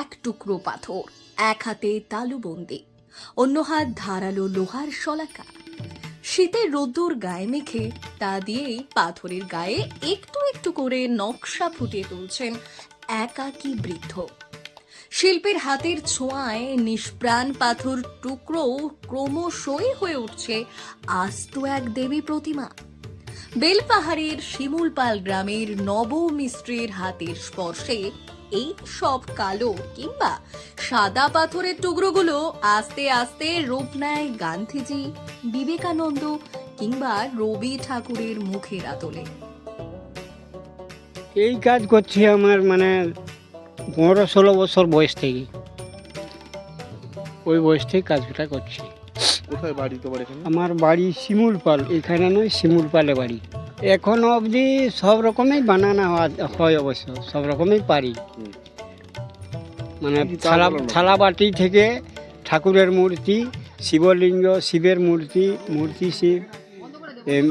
এক টুকরো পাথর, এক হাতে তালুবন্দি, অন্য হাত ধারালো লোহার শলাকা। শীতের রোদ্দুর গায়ে মেখে তা দিয়েই পাথরের গায়ে একটু একটু করে নকশা ফুটিয়ে তুলছেন একাকী বৃদ্ধ। শিল্পের হাতের ছোঁয়ায় নিষ্প্রাণ পাথর টুকরো ক্রমশই হয়ে উঠছে আস্ত এক দেবী প্রতিমা। বেলপাহাড়ের শিমুলপাল গ্রামের নব মিস্ত্রির হাতের স্পর্শে এই সব কালো কিংবা সাদা পাথরের টুকরোগুলো আস্তে আস্তে রূপ নেয় গান্ধীজি বিবেকানন্দ কিংবা রবি ঠাকুরের মুখের আতলে। এই কাজ করছি আমার মানে পনেরো ষোলো বছর বয়স থেকে। ওই বয়স থেকে কাজটা করছি। কোথায় বাড়ি তোমার আমার বাড়ি শিমুলপাল এখানে নয় শিমুলপালে বাড়ি। এখনও অবধি সব রকমই বানানো হয়- অবশ্য সব রকমই পারি। মানে থালা বাটি থেকে ঠাকুরের মূর্তি শিবলিঙ্গ শিবের মূর্তি মূর্তি শিব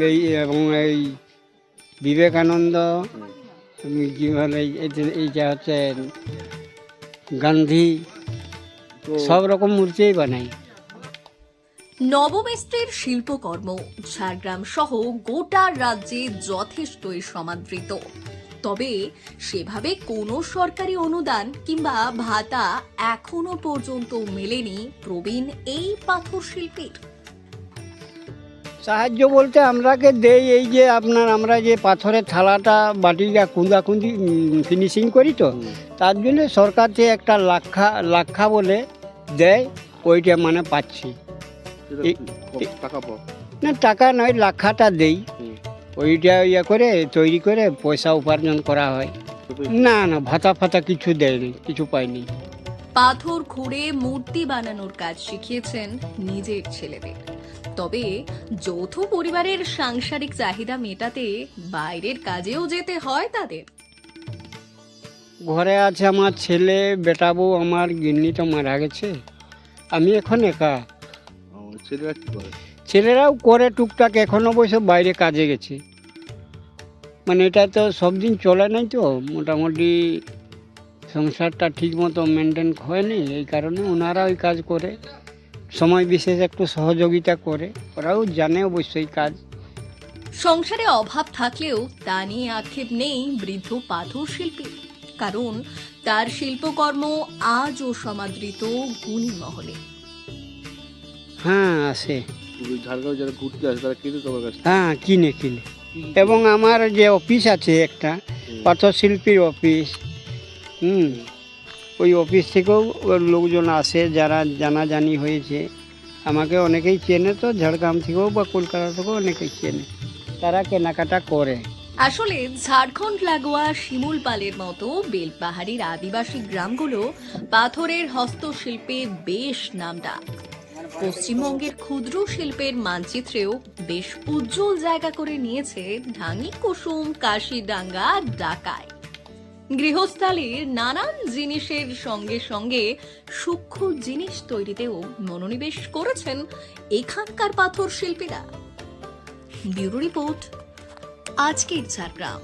এই এবং এই বিবেকানন্দ কি বলে এই- এই এইটা হচ্ছে গান্ধী সব রকম মূর্তিই বানাই। নবমিস্ত্রির শিল্পকর্ম, ঝাড়গ্রাম সহ গোটা রাজ্যে যথেষ্টই সমাদৃত। তবে সেভাবে কোনো সরকারি অনুদান কিংবা ভাতা এখনও পর্যন্ত মেলেনি প্রবীণ এই পাথর শিল্পীর। সাহায্য বলতে আমরাকে দেই এই যে আপনার আমরা যে পাথরের থালাটা, বাটিটা কুঁদা কুঁদি ফিনিশিং করি তো, তার জন্য সরকার থেকে একটা লাক্ষা লাক্ষা বলে দেয়, ওইটা মানে পাচ্ছি। টাকা পাও না টাকা নয় লাক্ষাটা দেই। ওইটা ইয়ে করে তৈরি করে পয়সা উপার্জন করা হয়। না না ভাতা ফাতা কিছু দেয়নি কিছু পাইনি। পাথর খুঁড়ে মূর্তি বানানোর কাজ শিখিয়েছেন নিজের ছেলেদের। তবে যৌথ পরিবারের সাংসারিক চাহিদা মেটাতে বাইরের কাজেও যেতে হয় তাদের। ঘরে আছে আমার ছেলে বেটা বউ আমার গিন্নি তো মারা গেছে। আমি এখন একা। ছেলেরা কি করে? ছেলেরাও করে টুকটাক এখনও অবশ্য বাইরে কাজে গেছে। মানে এটা তো সব দিন চলে নাই তো মোটামুটি সংসারটা ঠিক মতো মেনটেন হয়নি এই কারণে ওনারা ওই কাজ করে সময় বিশেষ একটু সহযোগিতা করে ওরাও জানে অবশ্যই কাজ। সংসারে অভাব থাকলেও তা নিয়ে আক্ষেপ নেই বৃদ্ধ পাথর শিল্পী কারণ তার শিল্পকর্ম আজও সমাদৃত গুণী মহলে হ্যাঁ আসে ঝাড়গাঁও যারা ঘুরতে আসে তারা কেটে তোমার কাছে? হ্যাঁ কিনে কিনে। এবং আমার যে অফিস আছে একটা পাথর শিল্পীর অফিস হুম ওই অফিস থেকেও ওর লোকজন আসে যারা জানাজানি হয়েছে। আমাকে অনেকেই চেনে তো ঝাড়গ্রাম থেকেও বা কলকাতা থেকেও অনেকেই চেনে। তারা কেনাকাটা করে। আসলে ঝাড়খণ্ড লাগোয়া শিমুলপালের মতো বেলপাহাড়ির আদিবাসী গ্রামগুলো পাথরের হস্তশিল্পে বেশ নামডাক। পশ্চিমবঙ্গের ক্ষুদ্র শিল্পের মানচিত্রেও বেশ উজ্জ্বল জায়গা করে নিয়েছে ঢাঙ্গি কুসুম কাশিডাঙ্গা ডাকায় গৃহস্থালীর নানান জিনিসের সঙ্গে সঙ্গে সূক্ষ্ম জিনিস তৈরিতেও মনোনিবেশ করেছেন এখানকার পাথর শিল্পীরা। ব্যুরো রিপোর্ট, আজকের ঝাড়গ্রাম